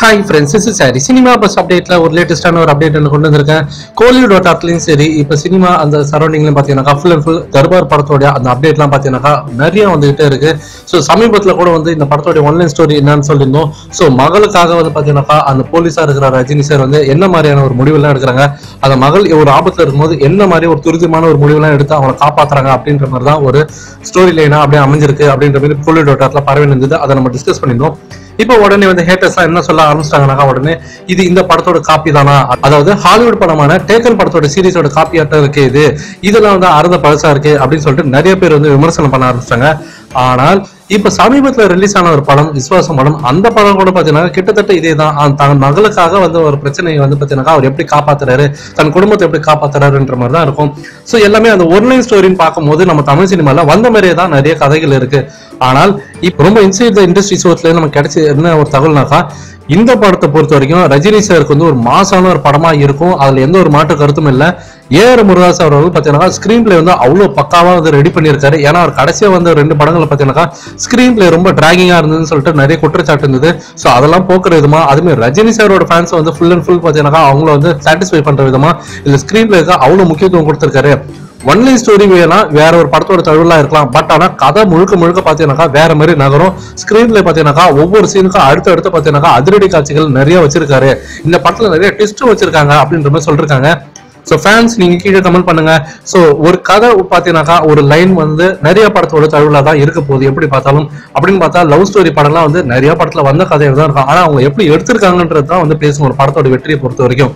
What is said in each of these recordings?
Hi friends is sorry cinema buzz அப்டேட்டில் ஒரு லேட்டஸ்ட்டான ஒரு அப்டேட் கொண்டு வந்திருக்கேன். கோலிவுட் வட்டாரத்துலையும் சரி இப்போ சினிமா அந்த சரௌண்டிங்லையும் பார்த்தீங்கன்னாக்கா ஃபுல் அண்ட் ஃபுல் தர்பார் படத்தோடைய அந்த அப்டேட்லாம் பார்த்தீங்கன்னாக்கா நிறைய வந்துகிட்டே இருக்கு. ஸோ சமீபத்தில் கூட வந்து இந்த படத்தோடைய ஒன்லைன் ஸ்டோரி என்னன்னு சொல்லியிருந்தோம். ஸோ மகளுக்காக வந்து பார்த்தீங்கன்னாக்கா அந்த போலீஸாக இருக்கிற ரஜினி சார் வந்து என்ன மாதிரியான ஒரு முடிவெல்லாம் எடுக்கிறாங்க? அந்த மகள் ஒரு ஆபத்தில் இருக்கும்போது என்ன மாதிரி ஒரு துரிதமான ஒரு முடிவெல்லாம் எடுத்து அவங்களை காப்பாற்றுறாங்க அப்படின்ற மாதிரி தான் ஒரு ஸ்டோரி லைனாக அப்படியே அமைஞ்சிருக்கு அப்படின்ற மாதிரி கோலிவுட் வட்டாரத்தில் பரவி இருந்தது அதை நம்ம டிஸ்கஸ் பண்ணியிருந்தோம். இப்போ உடனே வந்து ஹேட்டர்ஸ் என்ன சொல்ல ஆரம்பிச்சிட்டாங்கனாக்கா உடனே இது இந்த படத்தோட காப்பி தானா? அதாவது ஹாலிவுட் படமான டேக்கன் படத்தோட சீரிஸோட காப்பியாட்டம் இருக்கு இது? இதெல்லாம் வந்து அறுத பழசா இருக்கு அப்படின்னு சொல்லிட்டு நிறைய பேர் வந்து விமர்சனம் பண்ண ஆரம்பிச்சிட்டாங்க. ஆனால் இப்ப சமீபத்துல ரிலீஸ் ஆன ஒரு படம் விஸ்வாசம் படம் அந்த படம் கூட பாத்தீங்கன்னா கிட்டத்தட்ட இதே தான் தன் மகளுக்காக வந்து ஒரு பிரச்சனையை வந்து பாத்தீங்கன்னா அவர் எப்படி காப்பாத்துறாரு தன் குடும்பத்தை எப்படி காப்பாத்துறாருன்ற மாதிரி தான் இருக்கும். ஸோ எல்லாமே அந்த ஒன்லைன் ஸ்டோரின்னு பார்க்கும்போது நம்ம தமிழ் சினிமால வந்த மாதிரியே தான் நிறைய கதைகள் இருக்கு. ஆனால் இப்போ ரொம்ப இன்சைட் இண்டஸ்ட்ரி சோர்ஸ்ல நம்ம கிடைச்ச என்ன ஒரு தகவல்னாக்கா இந்த படத்தை பொறுத்த வரைக்கும் ரஜினி சாருக்கு வந்து ஒரு மாசான ஒரு படமா இருக்கும். அதுல எந்த ஒரு மாற்று கருத்தும் இல்லை. ஏஆர் முருகாஸ் அவர்கள் பார்த்தீங்கன்னா ஸ்க்ரீன் பிளே வந்து அவ்வளோ பக்காவாக வந்து ரெடி பண்ணியிருக்காரு. ஏன்னா அவர் கடைசியாக வந்து ரெண்டு படங்களை பார்த்தீங்கன்னா ஸ்க்ரீன் பிளே ரொம்ப ட்ராகிங்காக இருந்ததுன்னு சொல்லிட்டு நிறைய குற்றச்சாட்டு இருந்தது. ஸோ அதெல்லாம் போக்குற விதமாக அதுமாதிரி ரஜினி சாரோட ஃபேன்ஸ் வந்து ஃபுல் அண்ட் ஃபுல் பார்த்தீங்கன்னா அவங்கள வந்து சாட்டிஸ்ஃபை பண்ணுற விதமாக இந்த ஸ்க்ரீன் பிளேக்கு அவ்வளோ முக்கியத்துவம் கொடுத்துருக்காரு. ஒன்லி ஸ்டோரி வேணா வேற ஒரு படத்தோட தழுவலாம் இருக்கலாம். பட் ஆனால் கதை முழுக்க முழுக்க பார்த்தீங்கன்னாக்கா வேற மாதிரி நகரும். ஸ்க்ரீன்ல பார்த்தீங்கன்னாக்கா ஒவ்வொரு சீனுக்கும் அடுத்து அடுத்து பார்த்தீங்கன்னாக்கா அதிரடி காட்சிகள் நிறைய வச்சிருக்காரு. இந்த படத்தில் நிறைய ட்விஸ்ட் வச்சிருக்காங்க அப்படின்ற மாதிரி சொல்லிருக்காங்க. ஸோ ஃபேன்ஸ் நீங்க கீழே கமெண்ட் பண்ணுங்க. ஸோ ஒரு கதை பார்த்தீங்கனாக்கா ஒரு லைன் வந்து நிறைய படத்தோட தழுவில் தான் இருக்க போகுது. எப்படி பார்த்தாலும். அப்படின்னு பார்த்தா லவ் ஸ்டோரி படம்லாம் வந்து நிறைய படத்துல வந்த கதையாக தான் இருக்கும். ஆனா அவங்க எப்படி எடுத்திருக்காங்கன்றது தான் வந்து பேசும். ஒரு படத்தோட வெற்றியை பொறுத்த வரைக்கும்.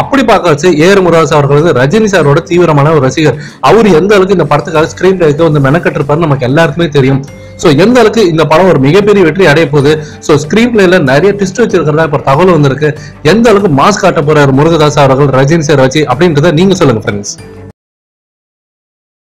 அப்படி பார்க்க வச்சு ஏர் முருகாஸ் அவர்கள் வந்து ரஜினி சாரோட தீவிரமான ஒரு ரசிகர். அவர் எந்த அளவுக்கு இந்த படத்துக்காக ஸ்கிரீன் பிளேக்கு வந்து மெனக்கட்டிருப்பாரு நமக்கு எல்லாருக்குமே தெரியும். ஸோ எந்த அளவுக்கு இந்த படம் ஒரு மிகப்பெரிய வெற்றி அடைய போகுது? ஸோ ஸ்கிரீன் பிளேல நிறைய ட்விஸ்ட் வச்சிருக்கிறதா இப்போ தகவல் வந்திருக்கு. எந்த அளவுக்கு மாஸ் காட்ட போறாரு முருகதாஸ் அவர்கள் ரஜினி சார் வச்சு அப்படின்றத நீங்க சொல்லுங்க ஃப்ரெண்ட்ஸ்